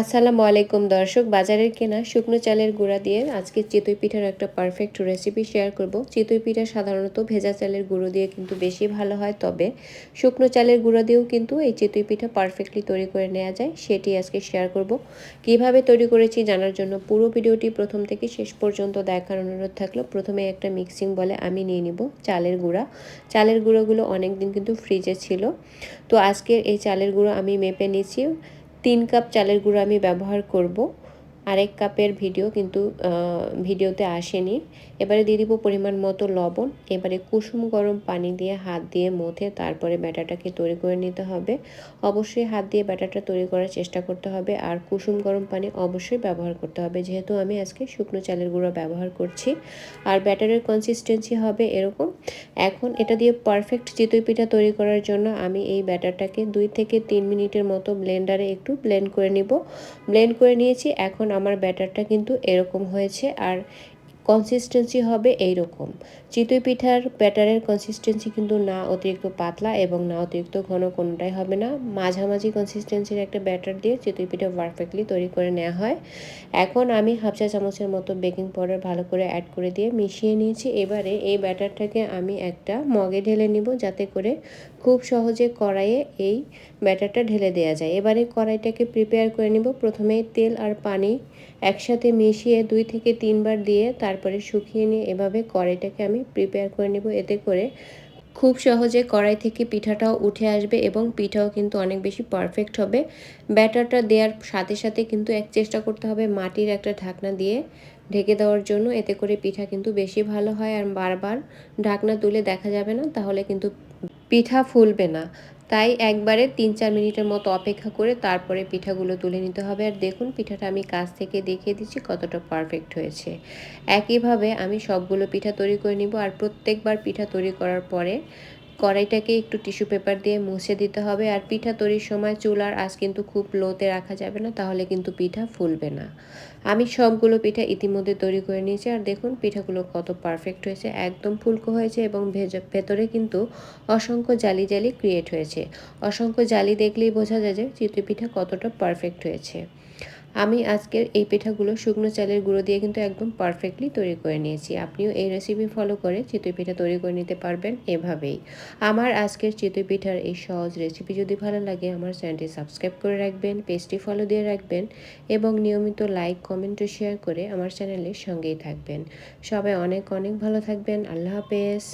আসসালামু আলাইকুম দর্শক, বাজারের কেনা শুকনো চালের গুঁড়া দিয়ে আজকে চিতই পিঠার একটা পারফেক্ট রেসিপি শেয়ার করব। চিতই পিঠা সাধারণত ভেজা চালের গুঁড়ো দিয়ে কিন্তু বেশি ভালো হয়, তবে শুকনো চালের গুঁড়া দিয়েও কিন্তু এই চিতই পিঠা পারফেক্টলি তৈরি করে নেওয়া যায়, সেটি আজকে শেয়ার করব। কীভাবে তৈরি করেছি জানার জন্য পুরো ভিডিওটি প্রথম থেকে শেষ পর্যন্ত দেখার অনুরোধ থাকল। প্রথমে একটা মিক্সিং বলে আমি নিয়ে নিব চালের গুঁড়া। চালের গুঁড়োগুলো অনেক দিন কিন্তু ফ্রিজে ছিল। তো আজকের এই চালের গুঁড়ো আমি মেপে নিয়েছি তিন কাপ চালের গুঁড়ো আমি ব্যবহার করব। আরেক কাপের ভিডিও কিন্তু ভিডিওতে আসেনি। এবারে দিয়ে দিব পরিমাণ মতো লবণ। এবারে কুসুম গরম পানি দিয়ে হাত দিয়ে মথে তারপরে ব্যাটাটাকে তৈরি করে নিতে হবে। অবশ্যই হাত দিয়ে ব্যাটাটা তৈরি করার চেষ্টা করতে হবে। আর কুসুম গরম পানি অবশ্যই ব্যবহার করতে হবে। যেহেতু আমি আজকে শুকনো চালের গুঁড়ো ব্যবহার করছি। আর ব্যাটারের কনসিস্টেন্সি হবে এরকম। এখন এটা দিয়ে পারফেক্ট চিতই পিঠা তৈরি করার জন্য আমি এই ব্যাটারটাকে দুই থেকে তিন মিনিটের মতো ব্লেন্ডারে একটু ব্লেন্ড করে নিব। ব্লেন্ড করে নিয়েছি। এখন আমার ব্যাটারটা কিন্তু এরকম হয়েছে। আর কনসিস্টেন্সি হবে এই রকম চিতই পিঠার ব্যাটারের কনসিস্টেন্সি কিন্তু না অতিরিক্ত পাতলা এবং না অতিরিক্ত ঘন কোনোটাই হবে না। মাঝামাঝি কনসিস্টেন্সির একটা ব্যাটার দিয়ে চিতই পিঠা পারফেক্টলি তৈরি করে নেওয়া হয়। এখন আমি হাফ চা চামচের মতো বেকিং পাউডার ভালো করে অ্যাড করে দিয়ে মিশিয়ে নিয়েছি। এবারে এই ব্যাটারটাকে আমি একটা মগে ঢেলে নিব যাতে করে খুব সহজে কড়াইয়ে এই ব্যাটারটা ঢেলে দেওয়া যায়। এবারে কড়াইটাকে প্রিপেয়ার করে নিব। প্রথমেই তেল আর পানি একসাথে মিশিয়ে দুই থেকে তিনবার দিয়ে তারপরে শুকিয়ে নিয়ে এভাবে কড়াইটাকে আমি প্রিপেয়ার করে নিব। এতে করে খুব সহজে কড়াই থেকে পিঠাটাও উঠে আসবে এবং পিঠাও কিন্তু অনেক বেশি পারফেক্ট হবে। ব্যাটারটা দেওয়ার সাথে সাথে কিন্তু এক চেষ্টা করতে হবে মাটির একটা ঢাকনা দিয়ে ঢেকে দেওয়ার জন্য। এতে করে পিঠা কিন্তু বেশি ভালো হয় আর বারবার ঢাকনা তুলে দেখা যাবে না, তাহলে কিন্তু পিঠা ফুলবে না। তাই একবারে তিন চার মিনিটের মতো অপেক্ষা করে তারপরে পিঠাগুলো তুলে নিতে হবে। আর দেখুন, পিঠাটা আমি কাছ থেকে দেখিয়ে দিচ্ছি কতটা পারফেক্ট হয়েছে। একইভাবে আমি সবগুলো পিঠা তৈরি করে নিব। আর প্রত্যেকবার পিঠা তৈরি করার পরে কড়াইটাকে একটু টিস্যু পেপার দিয়ে মুছে দিতে হবে। আর পিঠা তৈরির সময় চুলার আঁচ কিন্তু খুব লোতে রাখা যাবে না, তাহলে কিন্তু পিঠা ফুলবে না। আমি সবগুলো পিঠা ইতিমধ্যে তৈরি করে নিয়েছি, আর দেখুন পিঠাগুলো কত পারফেক্ট হয়েছে। একদম ফুলকো হয়েছে এবং ভেতরে কিন্তু অসংখ্য জালি জালি ক্রিয়েট হয়েছে। অসংখ্য জালি দেখলেই বোঝা যায় যে চিতই পিঠা কতটা পারফেক্ট হয়েছে। আমি আজকের এই পিঠাগুলো শুকনো চালের গুঁড়ো দিয়ে কিন্তু একদম পারফেক্টলি তৈরি করে নিয়েছি। আপনিও এই রেসিপি ফলো করে চিতই পিঠা তৈরি করে নিতে পারবেন এভাবেই। আমার আজকের চিতই পিঠার এই সহজ রেসিপি যদি ভালো লাগে, আমার চ্যানেলটি সাবস্ক্রাইব করে রাখবেন পেজটি ফলো দিয়ে রাখবেন এবং নিয়মিত লাইক কমেন্ট ও শেয়ার করে আমার চ্যানেলের সঙ্গেই থাকবেন। সবাই অনেক অনেক ভালো থাকবেন। আল্লাহ হাফেজ।